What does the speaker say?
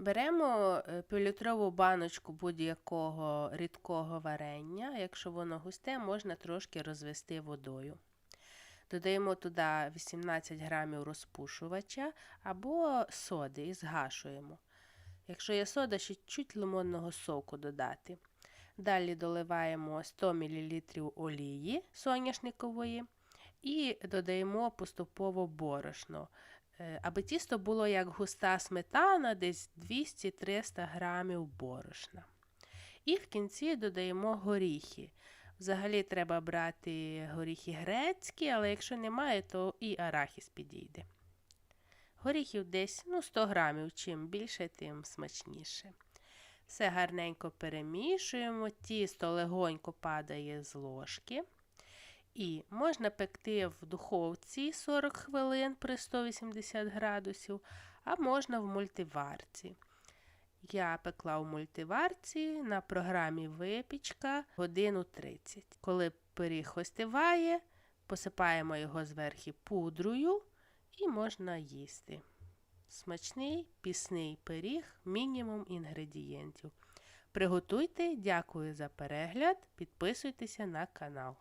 Беремо е, півлітрову баночку будь-якого рідкого варення. Якщо воно густе, можна трошки розвести водою. Додаємо туди 18 грамів розпушувача або соди і згашуємо. Якщо є сода, ще чуть лимонного соку додати. Далі доливаємо 100 мл олії соняшникової і додаємо поступово борошно. Е, Аби тісто було як густа сметана, десь 200-300 грамів борошна. І в кінці додаємо горіхи. Взагалі треба брати горіхи грецькі, але якщо немає, то і арахіс підійде. Горіхів десь ну, 100 грамів, чим більше, тим смачніше. Все гарненько перемішуємо, тісто легонько падає з ложки. І можна пекти в духовці 40 хвилин при 180 градусів, а можна в мультиварці. Я пекла в мультиварці на програмі випічка годину 30. Коли пиріг остиває, посипаємо його зверху пудрою і можна їсти. Смачний пісний пиріг, мінімум інгредієнтів. Приготуйте, дякую за перегляд, підписуйтеся на канал.